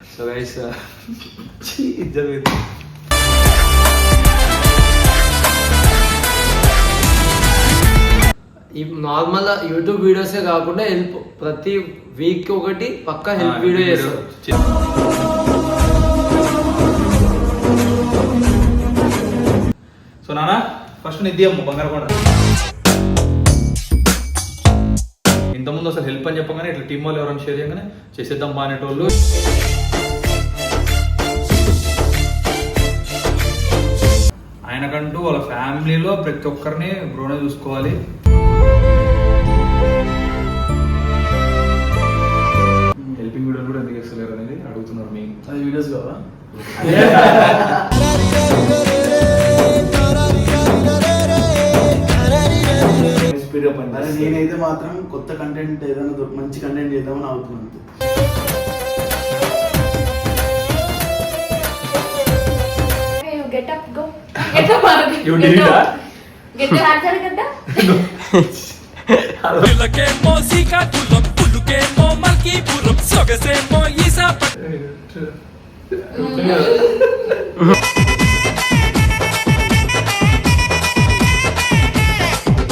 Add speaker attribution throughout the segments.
Speaker 1: So guys జరిగింది
Speaker 2: ఈ normal YouTube వీడియోసే కాకుండా హెల్ప్ ప్రతి వీక్ ఒకటి పక్కా హెల్ప్ వీడియో చేస్తారు
Speaker 1: సో నాన్న ఫస్ట్ నిద్ది అమ్మ బంగారకొండ ఇంతకుముందు అసలు హెల్ప్ అని చెప్పగానే ఇట్లా టీం వాళ్ళు ఎవరైనా షేర్ చేయగానే చేసేద్దాం బా ఆయనకంటూ వాళ్ళ ఫ్యామిలీలో ప్రతి ఒక్కరిని బ్రోనే చూసుకోవాలి. హెల్పింగ్ వీడియోలు కూడా ఎందుకు చేస్తలేరు అనేది అడుగుతున్నారు మీ
Speaker 3: అది వీడియోస్ కావా?
Speaker 1: స్పీడ్ అప్
Speaker 3: అరే నేనైతే మాత్రం కొత్త కంటెంట్ ఏదైనా దొ- మంచి కంటెంట్ చేద్దామని అవుతున్నాను
Speaker 4: Okay, you get up, go.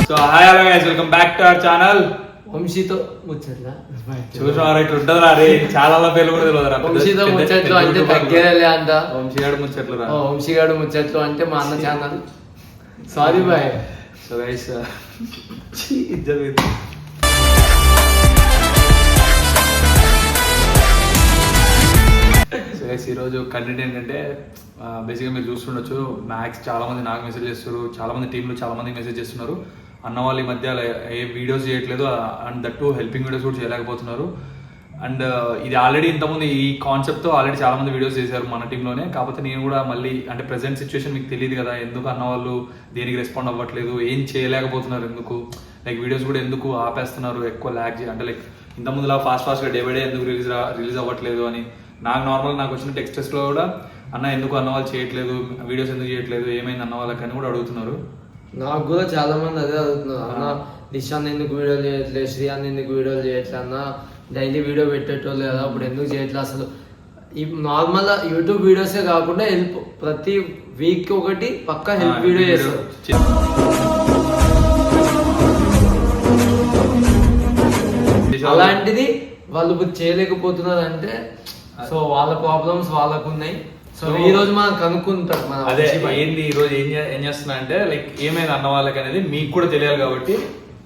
Speaker 1: So hi hello guys welcome back to our channel
Speaker 2: వంశీతో ముచ్చట్లా?
Speaker 1: ఇట్లా ఉంటుందిరా రే చాలా పేర్లు కూడా.
Speaker 2: వంశీతో ముచ్చట్లు అంటే
Speaker 1: వంశీగాడు ముచ్చట్లు రా.
Speaker 2: ఓ, వంశీగాడు ముచ్చట్లు అంటే మా అన్న channel. Sorry boy
Speaker 1: so guys జరిగింది సో గైస్ ఈరోజు కంటెంట్ ఏంటంటే బేసిక్గా మీరు చూస్తుండొచ్చు మ్యాక్స్ చాలా మంది నాకు మెసేజ్ చేస్తారు చాలా మంది టీంలో చాలా మంది మెసేజ్ చేస్తున్నారు. అన్న వాళ్ళ ఈ మధ్య ఏ వీడియోస్ చేయట్లేదు and that too helping videos కూడా చేయలేకపోతున్నారు. అండ్ ఇది ఆల్రెడీ ఇంతకుముందు ఈ కాన్సెప్ట్తో ఆల్రెడీ చాలా మంది వీడియోస్ చేశారు మన టీంలోనే. కాకపోతే నేను కూడా మళ్ళీ అంటే ప్రజెంట్ సిచ్యువేషన్ మీకు తెలియదు కదా ఎందుకు అన్న వాళ్ళు దేనికి రెస్పాండ్ అవ్వట్లేదు ఏం చేయలేకపోతున్నారు ఎందుకు? లైక్ వీడియోస్ కూడా ఎందుకు ఆపేస్తున్నారు ఎక్కువ ల్యాక్ అంటే లైక్ ఇంతకుముందులా ఫాస్ట్ ఫాస్ట్గా డే బై డే ఎందుకు రిలీజ్ రిలీజ్ అవ్వట్లేదు అని. నాకు నార్మల్ నాకు వచ్చిన టెక్స్టెస్లో కూడా అన్న ఎందుకు అన్న వాళ్ళు చేయట్లేదు వీడియోస్ ఎందుకు చేయట్లేదు ఏమైంది అన్న వాళ్ళకి అని కూడా అడుగుతున్నారు.
Speaker 2: నాకు కూడా చాలా మంది అదే అడుగుతున్నారు. అన్న దిశాన్ ఎందుకు వీడియోలు చేయట్లేదు శ్రీయాన్ ఎందుకు వీడియోలు చేయట్లేదు అన్న డైలీ వీడియో పెట్టేటోళ్ళు కదా అప్పుడు ఎందుకు చేయట్లేదు అసలు? ఈ నార్మల్ యూట్యూబ్ వీడియోసే కాకుండా హెల్ప్ ప్రతి వీక్ ఒకటి పక్కా హెల్ప్ వీడియో చేస్తారు. అలాంటిది వాళ్ళు చేయలేకపోతున్నారు అంటే సో వాళ్ళ ప్రాబ్లమ్స్ వాళ్ళకు ఉన్నాయి. సో ఈ రోజు మనం కనుక్కుంటాం
Speaker 1: అదే. ఏంది ఈ రోజు ఏం ఏం చేస్తున్నా అంటే లైక్ ఏమైంది అన్న వాళ్ళకి అనేది మీకు కూడా తెలియాలి కాబట్టి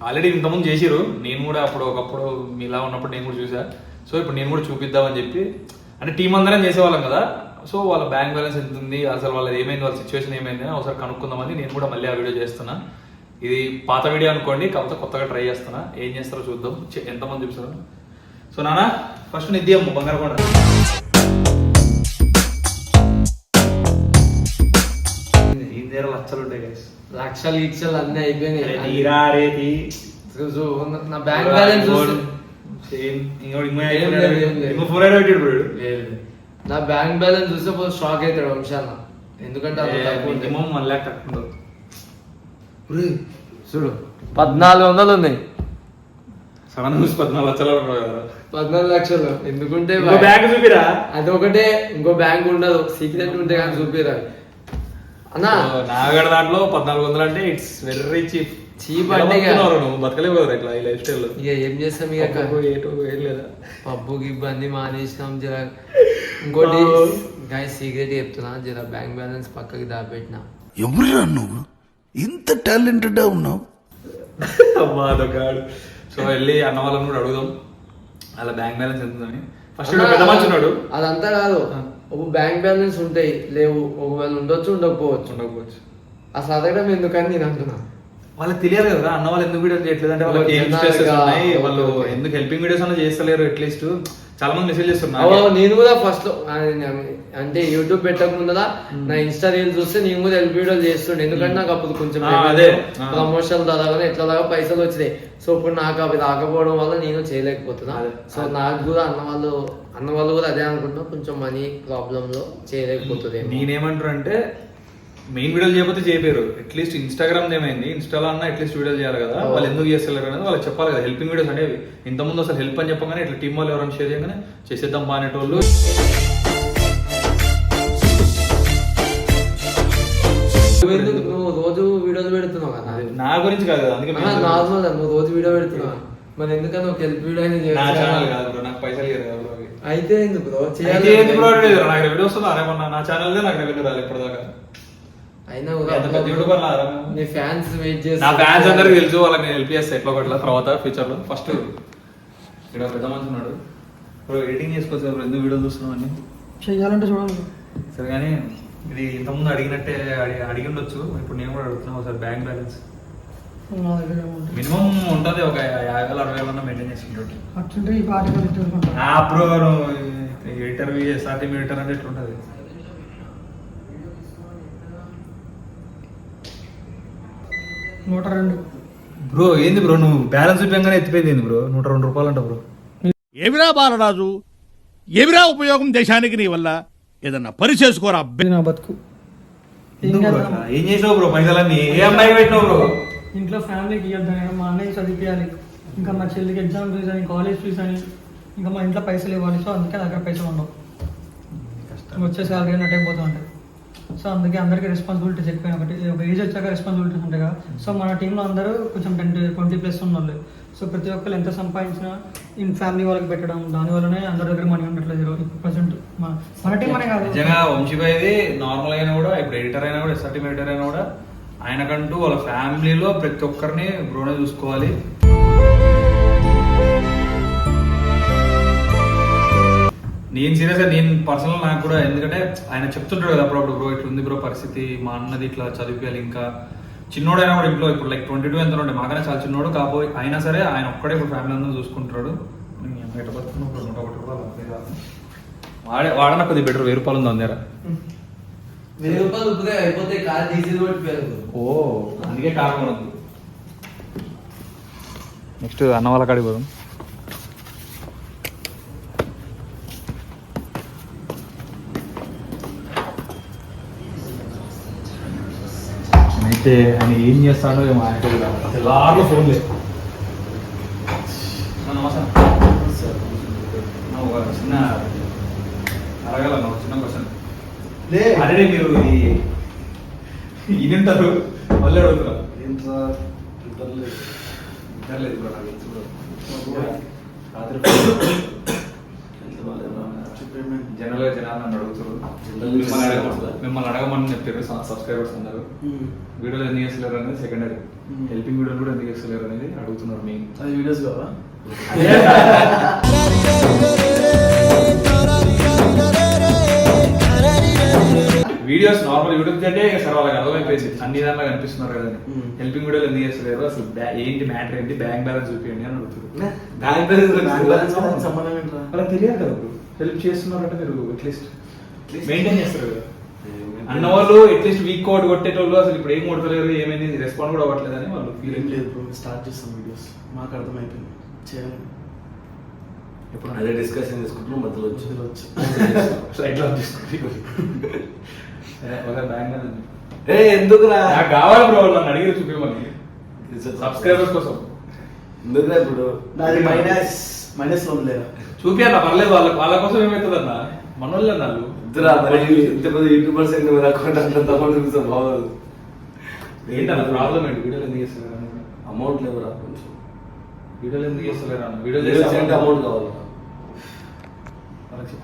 Speaker 1: ఆల్రెడీ ఇంతకుముందు చేసిరు నేను కూడా అప్పుడు ఒకప్పుడు మీలా ఉన్నప్పుడు నేను కూడా చూసా. సో ఇప్పుడు నేను కూడా చూపిద్దామని చెప్పి అంటే టీం అందరం చేసేవాళ్ళం కదా. సో వాళ్ళ బ్యాంక్ బ్యాలెన్స్ ఎంత ఉంది? అసలు వాళ్ళది ఏమైంది? వాళ్ళ సిచ్యువేషన్ ఏమైంది? అని ఒకసారి కనుక్కుందామని నేను కూడా మళ్ళీ ఆ వీడియో చేస్తున్నా. ఇది పాత వీడియో అనుకోండి కాకపోతే కొత్తగా ట్రై చేస్తున్నా. ఏం చేస్తారో చూద్దాం. ఎంతమంది చూపిస్తారు? సో నాన్న ఫస్ట్ నిద్ది అమ్మ బంగారకొండ దగ్గర లచ్చలు ఉంటాయి గైస్
Speaker 2: లక్షలు గిక్షలు అన్ని అయిపోయినాయి. నా బ్యాంక్ బ్యాలెన్స్. నా బ్యాంక్ బ్యాలెన్స్ చూస్తే పోతే షాక్ అవుతాడు వంశాన్న ఎందుకంటే తక్కువ. ఒరేయ్, చూడు పద్నాలుగు వందలు ఉన్నాయి.
Speaker 1: సడన్ చూసి పద్నాలుగు లక్షలు.
Speaker 2: పద్నాలుగు లక్షలు. ఎందుకుంటే
Speaker 1: బ్యాగ్ చూపిరా?
Speaker 2: అది ఒకటే ఇంకో బ్యాంక్ ఉండదు. సీక్రెట్ ఉంటే కానీ చూపిరా. అన్నా.
Speaker 1: నాగడ దాంట్లో పద్నాలుగు వందలు అంటే ఇట్స్ వెరీ చీప్
Speaker 2: Cheap అంటే
Speaker 1: బతకలేవు ఇట్లా ఈ లైఫ్ స్టైల్
Speaker 2: ఇక ఏం చేస్తాం ఇక
Speaker 1: ఏటో ఏం లేదా?
Speaker 2: పబ్బుకి ఇబ్బంది మానేసినాం జర. ఇంకోటి. గాయ సీక్రెట్ చెప్తున్నా జర బ్యాంక్ బ్యాలెన్స్ పక్కకి దాపెట్టిన.
Speaker 5: ఎవరురా నువ్వు? ఇంత టాలెంటెడ్ ఉన్నావు?
Speaker 1: అమ్మా అదొకాడు సో వెళ్ళి అన్న వాళ్ళని కూడా అడుగుదాం. అలా బ్యాంక్ బ్యాలెన్స్ ఎంత ఫస్ట్ పెద్ద మంచి ఉన్నాడు.
Speaker 2: అదంతా కాదు. ఒక బ్యాంక్ బ్యాలెన్స్ ఉంటాయి లేవు ఒకవేళ ఉండొచ్చు ఉండకపోవచ్చు.
Speaker 1: ఉండకపోవచ్చు
Speaker 2: అసలు అడగడం ఎందుకని నేను అంటున్నా.
Speaker 1: వాళ్ళకి తెలియదు కదా అన్న వాళ్ళు ఎందుకు వీడియోస్ చేయట్లేదు? అంటే వాళ్ళకి ఏం
Speaker 2: జనాలుగా,
Speaker 1: స్ట్రెసెస్ ఉన్నాయి?
Speaker 2: ఓకే,
Speaker 1: వాళ్ళు. ఎందుకు హెల్పింగ్ వీడియోస్ అన్న చేస్తలేరు అట్లీస్ట్ చాలా మంది మెసేజ్ చేస్తున్నారు.
Speaker 2: నేను కూడా ఫస్ట్లో అంటే యూట్యూబ్ పెట్టక ముందర నా ఇన్స్టా రీల్ చూస్తే నేను కూడా హెల్ప్ వీడియోలు చేస్తుండే. ఎందుకంటే నాకు అప్పుడు కొంచెం. ప్రమోషన్ ద్వారా ఎట్లా లాగా పైసలు వచ్చినాయి. సో ఇప్పుడు నాకు అవి రాకపోవడం వల్ల నేను చేయలేకపోతున్నా. సో నాకు కూడా అన్న వాళ్ళు అన్న వాళ్ళు కూడా అదే అనుకుంటున్నా కొంచెం మనీ ప్రాబ్లం లో చేయలేకపోతుంది
Speaker 1: నేనేమంటారు అంటే మెయిన్ వీడియోలు చేయకపోతే చేయలేరు. అట్లీస్ట్ ఇన్స్టాగ్రామ్ ఏమైంది? ఇన్స్టాలో అన్న అట్లీస్ట్ వీడియోలు చేయాలి కదా. వాళ్ళు ఎందుకు చేస్తలేరు అనేది వాళ్ళు చెప్పాలి కదా. హెల్పింగ్ వీడియోస్ అనేవి. ఇంతకుముందు అసలు హెల్ప్ అని చెప్పగానే ఇట్లా టీమ్ వాళ్ళు ఎవరైనా షేర్ చేయగానే చేసేద్దాం బానేటోళ్ళు రోజు వీడియోలు పెడుతున్నావు కదా? నా గురించి కాదు అందుకే
Speaker 2: నార్మల్ నువ్వు రోజు వీడియో పెడుతున్నావు? మరి ఎందుకంటే ఒక హెల్ప్ వీడియో అనేది
Speaker 1: నా ఛానల్
Speaker 2: కాదు
Speaker 1: బ్రో నాకు పైసలు ఇవ్వరు
Speaker 2: అయితే ఎందుకు బ్రో
Speaker 1: చేయాలి బ్రో నాకు రెవెన్యూ వస్తుందా? నా ఛానల్ నాకు రెవెన్యూ రాలేదు ఇప్పటిదాకా.
Speaker 2: అయినా? నీ ఫ్యాన్స్ వెయిట్ చేసి
Speaker 1: నా ఫ్యాన్స్ అందరికి తెలుసు వాళ్ళకి నేను హెల్ప్ చేస్తా ఎట్లా ఒకట్లా తర్వాత ఫ్యూచర్లో. ఫస్ట్ ఇక్కడ పెద్ద మనిషి ఉన్నాడు. బ్రో ఎడిటింగ్ చేసుకోవచ్చు బ్రో ఎందుకు వీడియో చూస్తున్నావు అని
Speaker 6: చెయ్యాలంటే చూడండి
Speaker 1: సరే కానీ ఇది ఇంతకుముందు అడిగినట్టే అడిగి అడిగి ఉండొచ్చు. ఇప్పుడు నేను కూడా అడుగుతున్నా ఒకసారి బ్యాంక్ బ్యాలెన్స్ మినిమం ఉంటుంది ఒక యాభై వేలు అరవై వేలు మెయింటైన్ చేసుకుంటుంది
Speaker 6: అట్లుంటే ఈ party
Speaker 1: bro editor SRT editor అంటే ఎట్లుంటుంది?
Speaker 6: నూట రెండు.
Speaker 1: బ్రో ఏంది బ్రో నువ్వు బ్యాలెన్స్ చూపించగానే ఎత్తిపోయింది ఏంది బ్రో? నూట రెండు రూపాయలు అంట బ్రో.
Speaker 7: ఏమిరా బాలరాజు? ఏమిరా ఉపయోగం దేశానికి నీ వల్ల? ఏదన్నా పని చేసుకోరా అబ్బే
Speaker 6: ఇది నా బతుకు.
Speaker 1: ఎందుకు బ్రో? అట్లా? ఏం చేసినావు బ్రో? పైసలన్నీ ఏ అమ్మాయి పెట్టినావు బ్రో?
Speaker 6: ఇంట్లో ఫ్యామిలీకి ఇవ్వద్దని మా అన్నయ్య చదివించాలి ఇంకా మా చెల్లికి ఎగ్జామ్ ఫీజు అని కాలేజ్ ఫీజు అని ఇంకా మా ఇంట్లో పైసలు ఇవ్వాలి. సో అందుకే నా దగ్గర పైసలు ఉండవు. వచ్చే శాలరీ అన్నట్టు అయిపోతూ ఉంటాయి సో అందుకే అందరికీ రెస్పాన్సిబిలిటీస్ ఎక్కువ ఒకటి ఒక ఏజ్ వచ్చాక రెస్పాన్సిబిలిటీస్ ఉంటాయి కదా. సో మన టీంలో అందరూ కొంచెం టెన్ ట్వంటీ ప్లస్ ఉన్న వాళ్ళు సో ప్రతి ఒక్కరు ఎంత సంపాదించినా ఇన్ ఫ్యామిలీ వాళ్ళకి పెట్టడం దాని వల్లనే అందరి దగ్గర మనీ ఉండట్లేదు ఈరోజు ప్రజెంట్ మన మన టీం అనే కాదు.
Speaker 1: నిజంగా వంశీభాయ్ది నార్మల్ అయినా కూడా ఇప్పుడు ఎడిటర్ అయినా కూడా ఎస్ఆర్టీ ఎడిటర్ అయినా కూడా ఆయనకంటూ వాళ్ళ ఫ్యామిలీలో ప్రతి ఒక్కరిని బ్రోనే చూసుకోవాలి. నేను సీరియస్గా నేను పర్సనల్ నాకు కూడా ఎందుకంటే ఆయన చెప్తుంటాడు కదా అప్పుడప్పుడు బ్రో ఇట్లా ఉంది బ్రో పరిస్థితి మా అన్నది ఇట్లా చదివిపోయాలి ఇంకా. చిన్నోడైనా కూడా ఇంట్లో ఇప్పుడు లైక్ ట్వంటీ టూ ఎంత ఉండే మాకనే చాలా చిన్నోడు కాబోయే అయినా సరే ఆయన ఒక్కడే ఇప్పుడు ఫ్యామిలీ అందరూ చూసుకుంటాడు? నూట ఒకటి రూపాయలు. వాడే వాడన కొద్దిగా బెటర్ వెయ్యి రూపాయలు ఉంది అందర?
Speaker 2: వెయ్యి రూపాయలు అయిపోతే కార్ డీజిల్
Speaker 1: ఓ అందుకే కారణం ఉంది నెక్స్ట్ అన్న వాళ్ళ కాడికి పోదాం. అయితే ఆయన ఏం చేస్తాడో ఏమో ఆయన కూడా తెల్లారులో ఫోన్ లేదు ఒక చిన్న అడగాల ఒక చిన్న క్వశ్చన్
Speaker 3: లే
Speaker 1: అరే మీరు ఇది ఇదంటారు మళ్ళీ అడుగుతున్నారు
Speaker 3: ఏంట్రా ఇంటర్లేదు
Speaker 1: వింటలేదు బ్రో నాకు తెలుసు బ్రో. రాత్రి? జనరల్గా జనాలు నన్ను అడుగుతారు మిమ్మల్ని అడగ-
Speaker 3: అడుగుతారా?
Speaker 1: మిమ్మల్ని అడగమని చెప్పారు. సబ్స్క్రైబర్స్ అందరు. వీడియోలు ఎందుకు చేస్తలేరు అనేది సెకండరీ. హెల్పింగ్ వీడియోలు కూడా ఎందుకు చేస్తలేరు అనేది అడుగుతున్నారు మెయిన్
Speaker 3: అది వీడియోస్ కావా?
Speaker 1: వీడియోస్ నార్మల్ యూట్యూబ్ అంటే సరే వాళ్ళకి అర్థమైపోయింది. అన్ని దాంట్లో కనిపిస్తున్నారు కదా
Speaker 3: Hmm.
Speaker 1: హెల్పింగ్ వీడియోలు ఎందుకు చేస్తలేరు? అసలు బ్యా- ఏంటి మ్యాటర్ ఏంటి? బ్యాంక్ బ్యాలెన్స్ చూపించండి అని అడుగుతారు
Speaker 3: బ్యాంక్ బ్యాలెన్స్ సంబంధం ఏంట్రా?
Speaker 1: వాళ్ళకి తెలియదు కదా హెల్ప్ చేస్తున్నారంటే మీరు అట్లీస్ట్ మెయింటైన్ చేస్తారు కదా. అన్న వాళ్ళు అట్లీస్ట్ వీక్ కోడ్ కొట్టేటోళ్ళు అసలు ఇప్పుడు ఏం కొడతలేరు ఏమైంది రెస్పాండ్ కూడా అవ్వట్లేదని వాళ్ళు ఫీల్
Speaker 3: ఏం లేదు బ్రో స్టార్ట్ చేస్తాం వీడియోస్ మాకు అర్థమైపోయింది. చేయాలి.
Speaker 1: ఎప్పుడు?
Speaker 8: అదే డిస్కషన్ చేసుకుంటున్నాం మధ్యలో వచ్చి.
Speaker 3: వచ్చి.
Speaker 1: స్లైడ్లో తీసుకుంటే ఒక బ్యాంక్
Speaker 8: ఏ ఎందుకురా?
Speaker 1: నాకు కావాలి బ్రో నన్ను అడిగి చూపించమని సబ్స్క్రైబర్స్ కోసం.
Speaker 8: ఎందుకురా ఇప్పుడు?
Speaker 3: నాది మైనస్ మైనస్లో లేదా
Speaker 1: చూపియాల? పర్లేదు వాళ్ళ వాళ్ళ కోసం ఏమవుతుంది అన్న మన వాళ్ళు. అన్నారు
Speaker 8: ఇద్దరా మరి ఇంత పెద్ద యూట్యూబర్స్ ఎన్ని మీరు అకౌంట్ అంత అమౌంట్ చూపిస్తే బాగోదు.
Speaker 1: ఏంటన్న ప్రాబ్లం ఏంటి? వీడియోలు ఎందుకు?
Speaker 8: అమౌంట్ లేవురా కొంచెం.
Speaker 1: వీడియోలు ఎందుకు చేస్తలేరు అన్న? వీడియోలు
Speaker 8: వీడియోస్
Speaker 1: చేస్తే
Speaker 8: అంటే అమౌంట్ కావాలి.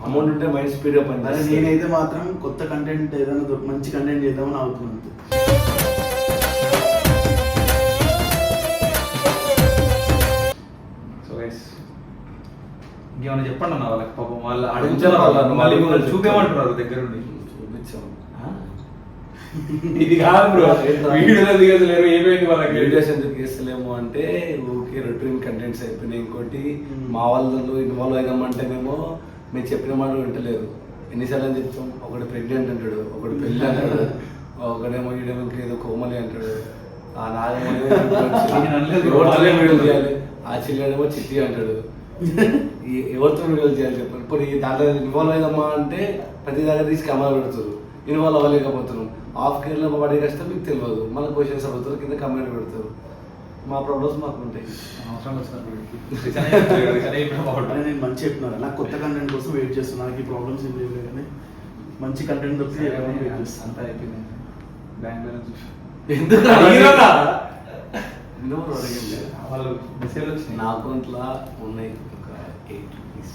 Speaker 8: అమౌంట్ ఉంటే మైండ్ స్పీడ్ పని
Speaker 3: నేనైతే మాత్రం కొత్త కంటెంట్ ఏదైనా మంచి కంటెంట్ చేద్దామని అవుతున్నాను
Speaker 1: ఇంకేమైనా చెప్పండి అన్న వాళ్ళకి? పాపం వాళ్ళు
Speaker 8: అడుగుతారు వాళ్ళు,
Speaker 1: మళ్ళీ మిమ్మల్ని చూపేమంటున్నారు దగ్గరుండి.
Speaker 8: చూపించాం
Speaker 1: ఇది కాదు బ్రో. వీడియోలో దిగలేరు ఏమైంది వాళ్ళకి?
Speaker 8: వీడియోస్ ఎందుకు చేస్తలేము అంటే ఓకే రొటీన్ కంటెంట్స్ అయిపోయినాయి. ఇంకోటి మా వాళ్ళు ఇన్వాల్వ్ అయినామంటేనేమో మీరు చెప్పిన మాట వింటలేరు ఎన్నిసార్లు అని చెప్తాం? ఒకటి ప్రెగ్నెంట్ అంటాడు ఒకటి పెళ్ళి అంటాడు ఒకడేమో ఈడేమో ఏదో కోమలి అంటాడు. ఆ. నాగమో ఆ చెల్లెడేమో చిట్టి అంటాడు. ఎవరితో వీడియోలు చేయాలి చెప్పండి. ఇప్పుడు ఈ దాంట్లో ఇన్వాల్వ్ అయినమ్మా అంటే ప్రతి దగ్గర తీసి కెమెరా పెడతారు. ఇన్వాల్వ్ అవ్వలేకపోతున్నాం ఆఫ్ కేర్లో పడే కష్టం మీకు తెలియదు. మళ్ళీ క్వశ్చన్స్ అడుగుతారు కింద కమెంట్ పెడతారు. మా ప్రాబ్లమ్స్ మాకు ఉంటాయి.
Speaker 1: అవసరం వచ్చినప్పుడు.
Speaker 3: నేను మంచి చెప్తున్నాను నాకు కొత్త కంటెంట్ కోసం వెయిట్ చేస్తున్నాను నాకు ఈ ప్రాబ్లమ్స్ ఏం లేవు కానీ మంచి కంటెంట్ దొరికి
Speaker 1: సరే,
Speaker 3: వెయిట్
Speaker 1: అంతా అయిపోయింది. బ్యాంక్ బ్యాలెన్స్
Speaker 8: ఎందుకు?
Speaker 1: వాళ్ళు మెసేజ్ వచ్చినాయి
Speaker 8: నా అకౌంట్లో ఉన్నాయి. ఎయిట్ రూపీస్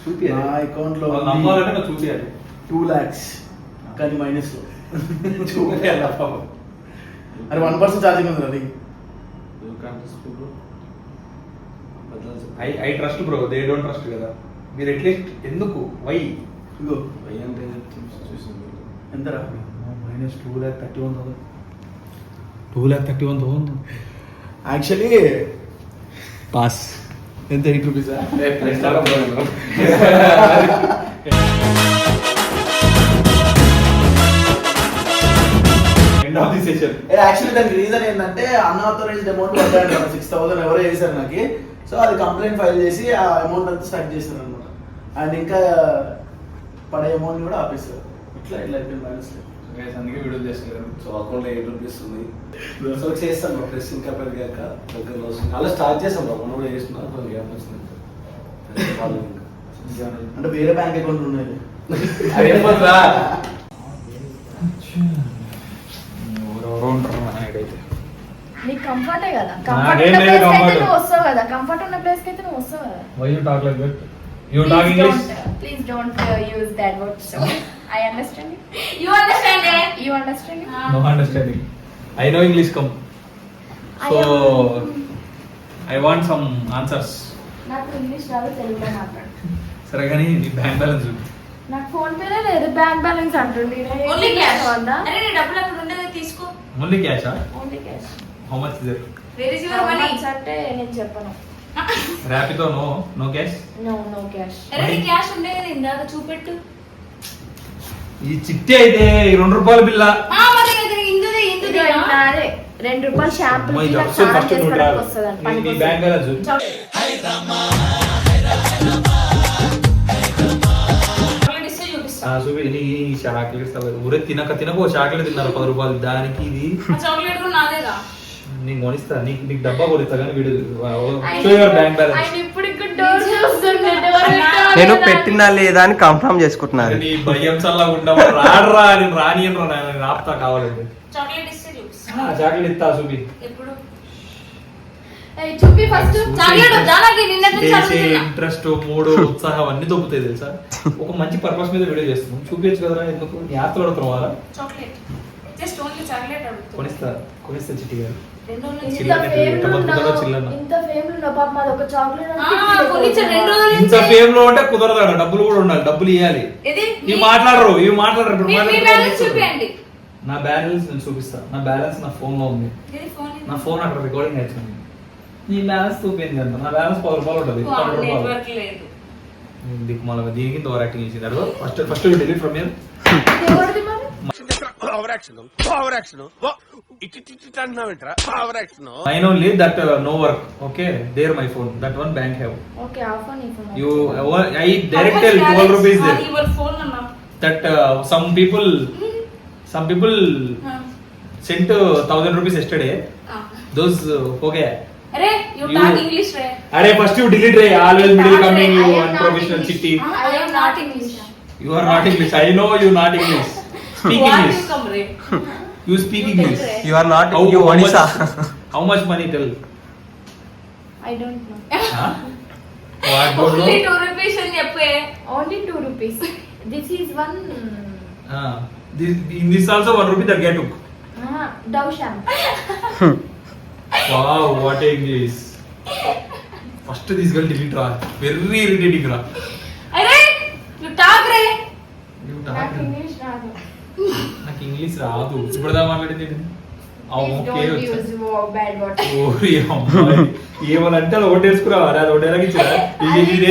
Speaker 1: చూపి
Speaker 3: నా అకౌంట్లో
Speaker 1: వాళ్ళు నమ్మాలంటే నాకు చూపియాలి
Speaker 3: టూ ల్యాక్స్ కానీ మైనస్లో.
Speaker 1: చూపియాలి పాపం
Speaker 3: అరే వన్ పర్సెంట్ ఛార్జింగ్ ఉంది అది.
Speaker 1: I I trust bro they don't trust కదా. మీరు అట్లీస్ట్ ఎందుకు? వై
Speaker 3: ఇగో
Speaker 8: అంటే చూసింది
Speaker 3: ఎంతరా
Speaker 1: minus two lakh thirty one thousand two lakh thirty one thousand
Speaker 3: actually
Speaker 1: pass ఎంత eight rupees end of the session
Speaker 3: actually దానికి రీజన్ ఏంటంటే unauthorized amount పడ్డాడు సిక్స్ థౌసండ్ ఎవరో చేశారు నాకు సో అది కంప్లైంట్ ఫైల్ చేసి ఆ అమౌంట్ అంతా స్టార్ట్ చేశారు అనమాట అండ్ ఇంకా పడే అమౌంట్ కూడా ఆపేశారు. ఇట్లా ఇట్లా అయిపోయింది బ్యాలెన్స్
Speaker 1: అందుకే వీడియో చేస్తున్నారు.
Speaker 8: సో అకౌంట్లో ఎయిట్ రూపీస్ ఉంది సో చేస్తాను ప్రెస్ ఇంకా పెరిగాక దగ్గరలో వస్తుంది. అలా స్టార్ట్ చేసాం మనం కూడా చేస్తున్నా కొంచెం గ్యాప్ వచ్చింది.
Speaker 3: అంటే వేరే బ్యాంక్ అకౌంట్ ఉన్నాయి.
Speaker 8: అది
Speaker 1: నాకైతే
Speaker 4: నీకు కంఫర్టే కదా. కంఫర్ట్ ఉన్న ప్లేస్ అయితే
Speaker 1: comfort.
Speaker 4: నువ్వు వస్తావు కదా. కంఫర్ట్ ఉన్న ప్లేస్కి అయితే నువ్వు వస్తావు కదా.
Speaker 1: Why you talk like that you talk English
Speaker 4: please don't use that word so I understand you understand you understand
Speaker 1: no understanding I no English come so I want some answers
Speaker 4: నాకు English రాదు తెలుగులో మాట్లాడు.
Speaker 1: సరే కానీ నీ bank balance చూపి
Speaker 4: నాకు phone పేనే లేదు బ్యాంక్ బ్యాలెన్స్ అంటుండి.
Speaker 9: ఓన్లీ క్యాష్
Speaker 4: ఉందా
Speaker 9: అరే నీ డబ్బులు అక్కడ ఉండేది తీసుకో.
Speaker 1: Only క్యాషా
Speaker 4: only cash
Speaker 1: how much is it
Speaker 9: where is your money
Speaker 4: అంటే నేను చెప్పను.
Speaker 1: ర్యాపితో no no cash
Speaker 4: no no cash
Speaker 9: అరే క్యాష్ ఉండేది ఇందాక చూపెట్టు.
Speaker 1: ఈ చిట్టి అయితే ఈ రెండు రూపాయల బిల్ల.
Speaker 9: ఆ మరి అది ఇందుది ఇందుది
Speaker 4: అదే. రెండు రూపాయలు షాంపూ
Speaker 1: చాక్లెట్స్ ఊరే తినక తినక ఓ చాక్లెట్ తిన్నారు పది రూపాయలు. దానికి ఇది.
Speaker 9: ఆ చాక్లెట్ కూడా నాదేగా?
Speaker 1: నీకు కొనిస్తా నీకు నీకు డబ్బా కొనిస్తా కానీ వీడు షో యువర్ బ్యాంక్ బ్యాలెన్స్.
Speaker 10: నేను పెట్టినా లేదా అని కన్ఫర్మ్ చేసుకుంటున్నాను.
Speaker 1: నీ భయం చల్లగా ఉండవు? రాడరా నేను రానియను రా నేను ఆపుతా కావాలండి
Speaker 9: చాక్లెట్ ఇస్తే చూపిస్తా.
Speaker 1: ఆ, చాక్లెట్ ఇస్తా చూపి.
Speaker 9: ఎప్పుడు?
Speaker 4: ఫస్ట్.
Speaker 9: చాక్లెట్
Speaker 1: ఇంట్రెస్ట్ మూడు ఉత్సాహం అన్ని దొబ్బుతాయి తెలుసా? ఒక మంచి పర్పస్ మీద వీడియో చేస్తున్నాం. చూపించు కదరా ఎందుకు? నీ ఆస్తులు అడుగుతున్నావా?
Speaker 9: చాక్లెట్. జస్ట్ ఓన్లీ చాక్లెట్ అడుగుతున్నా.
Speaker 1: కొనిస్తా కొనిస్తా చిట్టి గారు.
Speaker 4: ఇంత ఫేమ్లో పాప మాది ఒక చాక్లెట్
Speaker 9: ఆ, కొనిచ్చా రెండు రోజుల
Speaker 1: ఇంత
Speaker 9: నుంచి.
Speaker 1: ఫేమ్లో ఉంటే కుదరదు ఆడ డబ్బులు కూడా ఉండాలి డబ్బులు ఇవ్వాలి ఇవి మాట్లాడరు ఇవి మాట్లాడరు నా బ్యాలెన్స్ నేను చూపిస్తా. నా బ్యాలెన్స్ నా ఫోన్లో ఉంది. నా ఫోన్ అక్కడ రికార్డింగ్ అవుతుంది నీ బ్యాలెన్స్ చూపింది అంత నా బ్యాలెన్స్ పది రూపాయలు ఉంటుంది. పది రూపాయలు.
Speaker 9: నెట్వర్క్ లేదు.
Speaker 1: దిక్కు మళ్ళీ దీనికి ఓవర్ యాక్టింగ్ అడుగు ఫస్ట్ ఫస్ట్ డిలీట్ ఫ్రమ్
Speaker 4: మరి?
Speaker 7: Over action over action అంటున్నావేంట్రా over action
Speaker 1: I only that no work okay there my phone that one bank have
Speaker 4: okay off అని phone
Speaker 1: you I direct tell twelve rupees there
Speaker 9: your phone అన్నా
Speaker 1: that some people some people sent 1000 rupees yesterday those okay
Speaker 9: అరే you
Speaker 1: You-
Speaker 9: talk English రే
Speaker 1: అరే first you delete ray always middle coming you unprofessional Chitti
Speaker 9: I am not English
Speaker 1: you are not English I no you not English speak English
Speaker 9: what
Speaker 1: English
Speaker 9: you come ray
Speaker 1: you speak English
Speaker 10: you are not you Odisha
Speaker 1: how much money tell
Speaker 4: I don't know
Speaker 1: what don't
Speaker 9: only
Speaker 1: no
Speaker 9: 2 rupees అని చెప్పే
Speaker 4: only two rupees this is one
Speaker 1: in this also 1 rupee that get took
Speaker 4: Dove shampoo
Speaker 1: wow what English first this girl delete రా very irritating రా
Speaker 9: అరే you talk ray
Speaker 1: You
Speaker 4: నాకు
Speaker 1: talk.
Speaker 4: English రాదు
Speaker 1: నాకు English రాదు. ఇప్పుడుదా మాట్లాడింది. ఏమనంటే అలా ఒకటి వేసుకురావా అది ఒకటి ఇది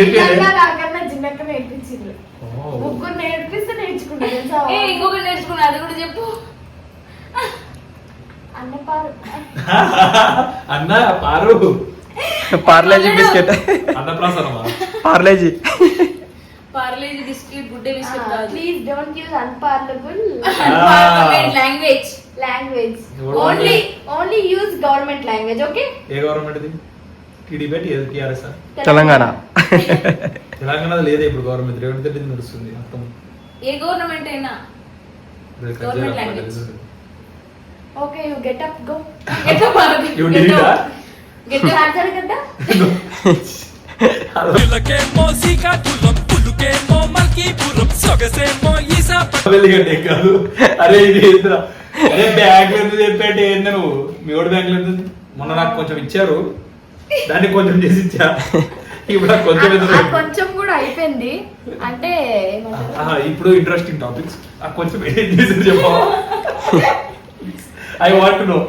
Speaker 4: నేర్పించింది. ముగ్గురు నేర్పిస్తే
Speaker 9: ఇంకొకటి నేర్చుకున్నా అది కూడా చెప్పు.
Speaker 1: అన్న పారు.
Speaker 10: Parle G biscuit.
Speaker 1: అన్నప్రాసనమా?
Speaker 10: Parle G.
Speaker 9: Parle G biscuit good day biscuit కాదు.
Speaker 4: Please don't use unparliamentary
Speaker 9: language
Speaker 4: language only only use government language okay
Speaker 1: A government ఇది? TDP TRS
Speaker 10: Telangana.
Speaker 1: తెలంగాణ లేదే ఇప్పుడు గవర్నమెంట్ రేవంత్ రెడ్డి నడుస్తుంది మొత్తం.
Speaker 9: ఏ గవర్నమెంట్ అయినా? Government language.
Speaker 4: Okay you get up go
Speaker 9: Get
Speaker 1: did
Speaker 9: up.
Speaker 1: that?
Speaker 9: Get up.
Speaker 4: Charger కదా?
Speaker 11: మల్కీపురం సొగసేమో
Speaker 1: కాదు. అరే ఇది ఏందిరా? అరే బ్యాంక్ ఎంత చెప్పండి? ఏంది నువ్వు? మీ ఓడి ఎంత ఉంది? మొన్న నాకు కొంచెం ఇచ్చారు. దాన్ని కొంచెం చేసి ఇచ్చా. ఇప్పుడు కొంచెం
Speaker 4: కొంచెం కూడా అయిపోయింది. అంటే
Speaker 1: ఇప్పుడు ఇంట్రెస్టింగ్ టాపిక్స్ ఆ కొంచెం ఏం చేసి చెప్పా. I want no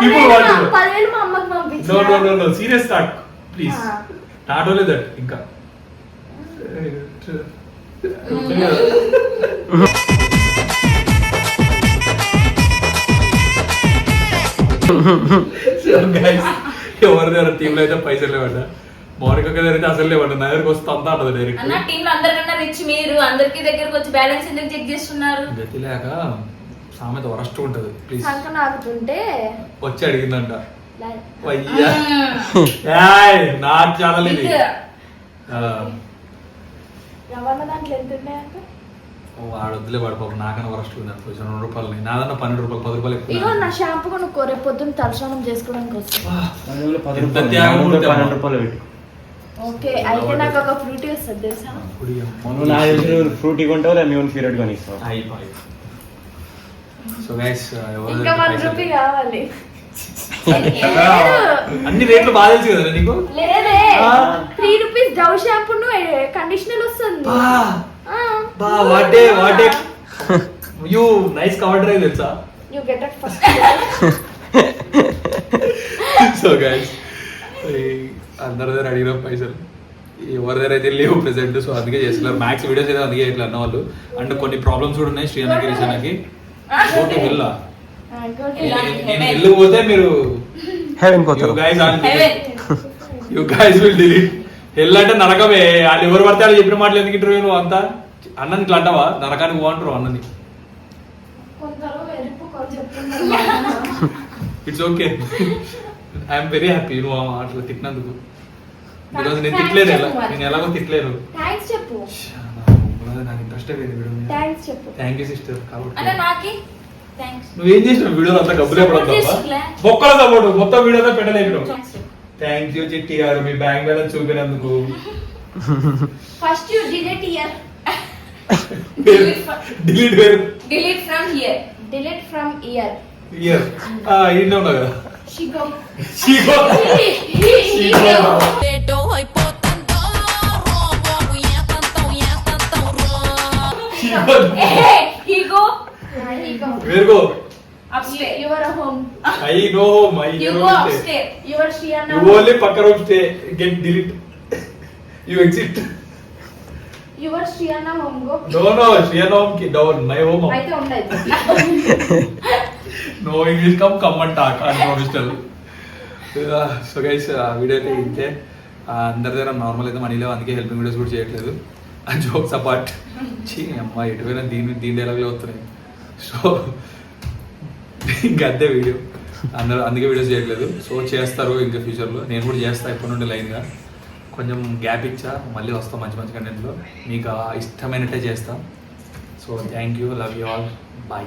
Speaker 1: people want no
Speaker 4: పదివేలు మా అమ్మకి
Speaker 1: no no no no serious talk please. Not only that ఇంకా. గైస్ ఎవరి దగ్గర టీంలో అయితే పైసలు లేవట. మౌనిక దగ్గర అసలు లేవట. నా దగ్గరకు వస్తే అంతా అంటది డైరెక్ట్
Speaker 9: అన్న టీమ్లో అందరికన్నా రిచ్ మీరు. అందరికి దగ్గరకు వచ్చి బ్యాలెన్స్ ఎందుకు చెక్ చేస్తున్నారు?
Speaker 1: గతి లేక సామెత వరస్ట్ ఉంటది. ప్లీజ్
Speaker 4: సంక నాకుతుంటే
Speaker 1: వచ్చి అడిగిందంట.
Speaker 4: లై-
Speaker 1: అయ్యా నా ఛానల్ ఇది.
Speaker 4: రవాణా దాంట్లో ఎంత ఉన్నాయంటే?
Speaker 1: ఓ, వాడు వద్దులే వాడు పాపం నాకన్నా వరస్ట్ ఉంది అనుకో రెండు రూపాయలు నాదన్న పన్నెండు రూపాయలు పది రూపాయలు
Speaker 4: నా షాంపూ కొనుక్కో రేపు పొద్దున్న తలస్నానం చేసుకోవడానికి వస్తుంది.
Speaker 10: రూపాయలు పెట్టి.
Speaker 4: ఓకే అయితే నాకు ఒక ఫ్రూటీ వస్తుంది తెలుసా?
Speaker 1: అప్పుడు అమ్మ.
Speaker 10: నువ్వు నాకు తెలిసి ఫ్రూట్ కొంటావు లేదా మీ పీరియడ్ కొని ఇస్తావు
Speaker 1: అయిపోయి. సో గైస్
Speaker 4: ఇంకా వన్ రూపీ కావాలి.
Speaker 1: అన్ని రేట్లు బాగా తెలుసు కదా నీకు?
Speaker 4: లేదే. Three rupees Dove shampoo conditioner వస్తుంది.
Speaker 1: బా. What a what a you nice cover drive తెలుసా?
Speaker 4: Get it first.
Speaker 1: So guys అందరి దగ్గర అడిగిన పైసలు. ఎవరి దగ్గర అయితే లేవు ప్రెసెంట్ సో అందుకే చేస్తున్నారు. మ్యాక్స్ వీడియోస్ అయితే అందుకే ఇట్లా అన్న వాళ్ళు. అండ్ కొన్ని ప్రాబ్లమ్స్ కూడా ఉన్నాయి శ్రీనకి రిషానకి ఓకే వెళ్ళా నేను ఇల్లు పోతే మీరు
Speaker 10: హెవెన్
Speaker 1: యూ
Speaker 10: పోతారు.
Speaker 1: యూ గైస్ విల్ డిలీట్ వెళ్ళంటే నరకమే. వాళ్ళు ఎవరు పడితే వాళ్ళు చెప్పిన మాటలు ఎందుకు ఇంటర్వ్యూ నువ్వు అంతా? అన్నని ఇట్లా అంటావా? నరకానికి బాగుంటారు అన్నని. It's okay I'm very happy నువ్వు ఆ అట్లా తిట్టినందుకు. ఈరోజు నేను తిట్టలేను ఎలా నేను ఎలాగో తిట్టలేను నాకు ఇంట్రెస్ట్ థ్యాంక్ యూ సిస్టర్ కాబట్టి నువ్వేం చేసినావు? వీడియోలో అంతా గబ్బులే
Speaker 9: Support
Speaker 1: పడదు తప్ప
Speaker 9: చేస్తులే.
Speaker 1: బొక్కల సపోర్ట్ మొత్తం వీడియోలో పెట్టలేదు
Speaker 9: థ్యాంక్స్
Speaker 1: థ్యాంక్ యూ చిట్టి గారు. మీ బ్యాంక్ బ్యాలెన్స్ చూపినందుకు.
Speaker 4: First you delete here
Speaker 1: delete where
Speaker 9: delete from here
Speaker 4: delete from here
Speaker 1: here ఇంట్లో ఉన్నా కదా
Speaker 4: షిగో
Speaker 1: చీకో చీకో చీకో
Speaker 9: హిగో
Speaker 1: వేరుగో
Speaker 9: upstair
Speaker 4: your home
Speaker 1: I no home I
Speaker 9: you go upstair
Speaker 4: your షియానా
Speaker 1: you only పక్క room stay get delete you exit
Speaker 4: your షియానా home go
Speaker 1: no no షియర్ హోమ్కి డౌన్ మై హోమ్
Speaker 4: అయితే ఉండదు.
Speaker 1: No English come come and talk అని ప్రామిస్టల్ so guys video అయితే ఇంతే. ఆ, అందరి దగ్గర నార్మల్ అయితే మనీ లేవు. అందుకే హెల్పింగ్ వీడియోస్ కూడా చేయట్లేదు. ఆ జోక్స్ అపార్ట్ చీ అమ్మ ఎటువైనా దీని దీని డైలాగ్లో వస్తున్నాయి. సో ఇంకా అంతే వీడియో. అందరూ అందుకే వీడియోస్ చేయట్లేదు. సో చేస్తారు ఇంకా ఫ్యూచర్లో నేను కూడా చేస్తా ఇప్పటి నుండి లైన్గా. కొంచెం గ్యాప్ ఇచ్చా మళ్ళీ వస్తాం మంచి మంచి కంటెంట్లో మీకు ఇష్టమైనట్టే చేస్తాం. So thank you love you all bye